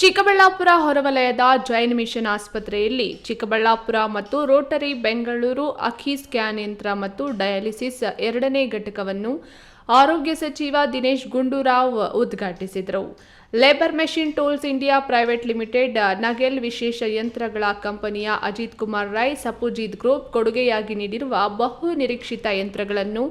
ಚಿಕ್ಕಬಳ್ಳಾಪುರ ಹೊರವಲಯದ ಜೈನ್ ಮಿಷನ್ ಆಸ್ಪತ್ರೆಯಲ್ಲಿ ಚಿಕ್ಕಬಳ್ಳಾಪುರ ಮತ್ತು ರೋಟರಿ ಬೆಂಗಳೂರು ಅಖಿ ಸ್ಕ್ಯಾನ್ ಯಂತ್ರ ಮತ್ತು ಡಯಾಲಿಸಿಸ್ ಎರಡನೇ ಘಟಕವನ್ನು ಆರೋಗ್ಯ ಸಚಿವ ದಿನೇಶ್ ಗುಂಡೂರಾವ್ ಉದ್ಘಾಟಿಸಿದರು. Labour machine tools India private limited Nagel ವಿಶೇಷ ಯಂತ್ರಗಳ ಕಂಪನಿಯ ಅಜಿತ್ ಕುಮಾರ್ ರೈ, ಸಪುಜಿತ್ ಗ್ರೂಪ್ ಕೊಡುಗೆಯಾಗಿ ನೀಡಿರುವ ಬಹು ನಿರೀಕ್ಷಿತ ಯಂತ್ರಗಳನ್ನು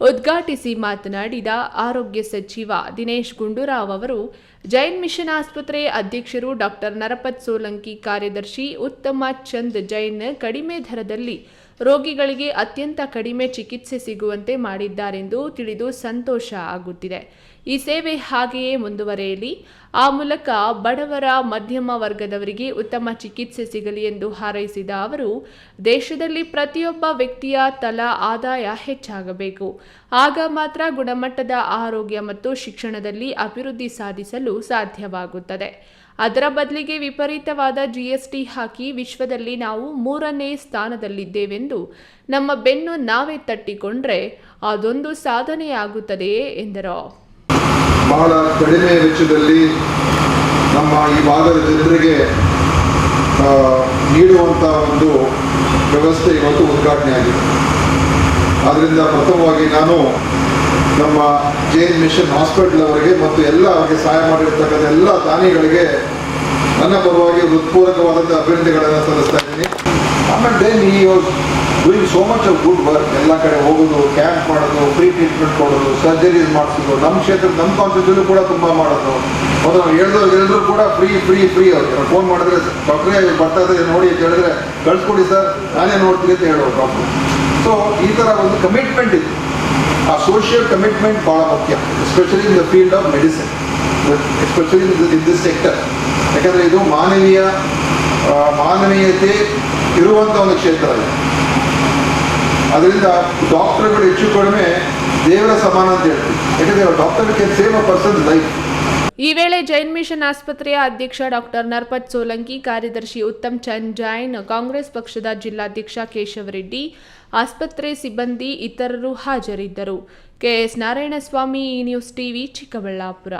ಉದ್ಘಾಟಿಸಿ ಮಾತನಾಡಿದ ಆರೋಗ್ಯ ಸಚಿವ ದಿನೇಶ್ ಗುಂಡೂರಾವ್ ಅವರು, ಜೈನ್ ಮಿಷನ್ ಆಸ್ಪತ್ರೆ ಅಧ್ಯಕ್ಷರು ಡಾಕ್ಟರ್ ನರಪತ್ ಸೋಲಂಕಿ ಕಾರ್ಯದರ್ಶಿ ಉತ್ತಮ ಚಂದ್ ಜೈನ್ ಕಡಿಮೆ ದರದಲ್ಲಿ ರೋಗಿಗಳಿಗೆ ಅತ್ಯಂತ ಕಡಿಮೆ ಚಿಕಿತ್ಸೆ ಸಿಗುವಂತೆ ಮಾಡಿದ್ದಾರೆಂದು ತಿಳಿದು ಸಂತೋಷ ಆಗುತ್ತಿದೆ. ಈ ಸೇವೆ ಹಾಗೆಯೇ ಮುಂದುವರೆಯಲಿ. ಆ ಮೂಲಕ ಬಡವರ, ಮಧ್ಯಮ ವರ್ಗದವರಿಗೆ ಉತ್ತಮ ಚಿಕಿತ್ಸೆ ಸಿಗಲಿ ಎಂದು ಹಾರೈಸಿದ ಅವರು, ದೇಶದಲ್ಲಿ ಪ್ರತಿಯೊಬ್ಬ ವ್ಯಕ್ತಿಯ ತಲಾ ಆದಾಯ ಹೆಚ್ಚಾಗಬೇಕು. ಆಗ ಮಾತ್ರ ಗುಣಮಟ್ಟದ ಆರೋಗ್ಯ ಮತ್ತು ಶಿಕ್ಷಣದಲ್ಲಿ ಅಭಿವೃದ್ಧಿ ಸಾಧಿಸಲು ಸಾಧ್ಯವಾಗುತ್ತದೆ. ಅದರ ಬದಲಿಗೆ ವಿಪರೀತವಾದ ಜಿಎಸ್ಟಿ ಹಾಕಿ ವಿಶ್ವದಲ್ಲಿ ನಾವು ಮೂರನೇ ಸ್ಥಾನದಲ್ಲಿದ್ದೇವೆಂದು ನಮ್ಮ ಬೆನ್ನು ನಾವೇ ತಟ್ಟಿಕೊಂಡ್ರೆ ಅದೊಂದು ಸಾಧನೆಯಾಗುತ್ತದೆಯೇ ಎಂದರು. ಬಹಳ ಕಡಿಮೆ ವೆಚ್ಚದಲ್ಲಿ ನಮ್ಮ ಈ ಭಾಗದ ಜನರಿಗೆ ನೀಡುವಂಥ ಒಂದು ವ್ಯವಸ್ಥೆ ಇವತ್ತು ಉದ್ಘಾಟನೆ ಆಗಿದೆ. ಅದರಿಂದ ಪ್ರಥಮವಾಗಿ ನಾನು ನಮ್ಮ ಜೈನ್ ಮಿಷನ್ ಹಾಸ್ಪಿಟಲ್ ಅವರಿಗೆ ಮತ್ತು ಎಲ್ಲ ಅವರಿಗೆ ಸಹಾಯ ಮಾಡಿರ್ತಕ್ಕಂಥ ಎಲ್ಲ ದಾನಿಗಳಿಗೆ ನನ್ನ ಪರವಾಗಿ ಹೃತ್ಪೂರ್ವಕವಾದಂಥ ಅಭಿನಂದನೆಗಳನ್ನು ಸಲ್ಲಿಸ್ತಾ ಇದ್ದೀನಿ. ಆಮೇಲೆ ಈ doing so much of good work, ಎಲ್ಲ ಕಡೆ ಹೋಗೋದು ಕ್ಯಾಂಪ್ ಮಾಡೋದು ಫ್ರೀ ಟ್ರೀಟ್ಮೆಂಟ್ ಕೊಡೋದು ಸರ್ಜರೀಸ್ ಮಾಡಿಸೋದು ನಮ್ಮ ಕ್ಷೇತ್ರ ನಮ್ಮ ಕಾನ್ಸ್ಟಿಟ್ಯೂಷನ್ ಕೂಡ ತುಂಬ ಮಾಡೋದು. ಮತ್ತು ನಾವು ಎಲ್ಲರೂ ಕೂಡ ಫ್ರೀ ಫ್ರೀ ಫ್ರೀ ಅವ್ರಿಗೆ ಫೋನ್ ಮಾಡಿದ್ರೆ ಡಾಕ್ಟ್ರೇ ಬರ್ತಾ ಇದ್ದಾರೆ ನೋಡಿ ಅಂತ ಹೇಳಿದ್ರೆ ಕಳಿಸ್ಕೊಡಿ ಸರ್ ನಾನೇ ನೋಡ್ತೀನಿ ಅಂತ ಹೇಳೋ ಡಾಕ್ಟ್ರು ಸೊ ಈ ಥರ ಒಂದು ಕಮಿಟ್ಮೆಂಟ್ ಇದೆ. ಆ ಸೋಷಿಯಲ್ ಕಮಿಟ್ಮೆಂಟ್ ಭಾಳ ಮುಖ್ಯ especially in the field of medicine especially in this sector ಯಾಕಂದರೆ ಇದು ಮಾನವೀಯ ಮಾನವೀಯತೆ ಇರುವಂಥ ಒಂದು ಕ್ಷೇತ್ರ ಇದೆ. ಅದರಿಂದ ಡಾಕ್ಟರ್ಗಳು ಹೆಚ್ಚು ಕಡಿಮೆ ದೇವರ ಸಮಾನ ಅಂತ ಹೇಳ್ತೀವಿ. ಯಾಕಂದರೆ doctor can save a person life ಈ ವೇಳೆ ಜೈನ್ ಮಿಷನ್ ಆಸ್ಪತ್ರೆಯ ಅಧ್ಯಕ್ಷ ಡಾಕ್ಟರ್ ನರ್ಪತ್ ಸೋಲಂಕಿ ಕಾರ್ಯದರ್ಶಿ ಉತ್ತಮ್ ಚಂದ್ ಜೈನ್ ಕಾಂಗ್ರೆಸ್ ಪಕ್ಷದ ಜಿಲ್ಲಾಧ್ಯಕ್ಷ ಕೇಶವ ರೆಡ್ಡಿ ಆಸ್ಪತ್ರೆ ಸಿಬ್ಬಂದಿ ಇತರರು ಹಾಜರಿದ್ದರು. ಕೆಎಸ್ ನಾರಾಯಣಸ್ವಾಮಿ ಈ ನ್ಯೂಸ್ ಟಿವಿ ಚಿಕ್ಕಬಳ್ಳಾಪುರ.